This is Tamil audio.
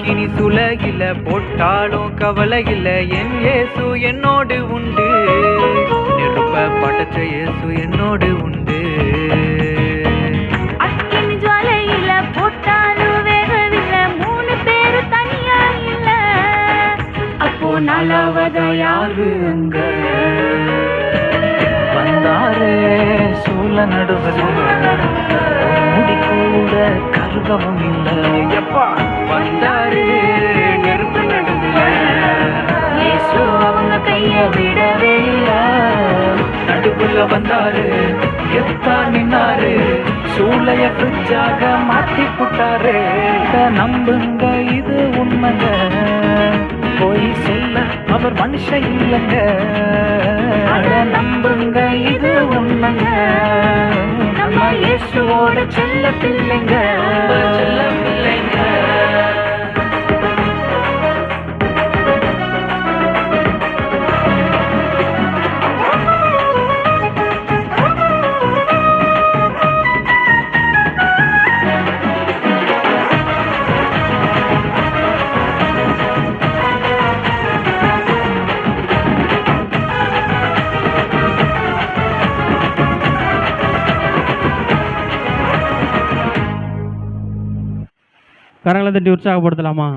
அக்கினி சுலகில போட்டாலும் கவலை இல்ல. என் இயேசு என்னோடு உண்டு. நெருப்ப படைச்ச இயேசு என்னோடு உண்டு. அக்கினி ஜுவாலையில போட்டாலும் வேகவில்ல மூணு பேரு தனியா இல்ல. அப்போ நாலாவதா யாரு அங்க வந்தாரே சூழ நடுவில் முடி கூட கருகவும் இல்லை எப்பா நடுவுல வந்தாரு. எத்தா நின்னாரு. சூளைய பிரிச்சாக மாத்தி புட்டாரு. நம்புங்க இது உண்மைங்க. போய் சொல்ல அவர் மனுஷன் இல்லைங்க. அட நம்புங்க இது உண்மைங்க. நம்ம இயேசுவோட செல்ல பிள்ளைங்க. செல்ல கரங்களை தட்டி உற்சாகப்படுத்தலாமா?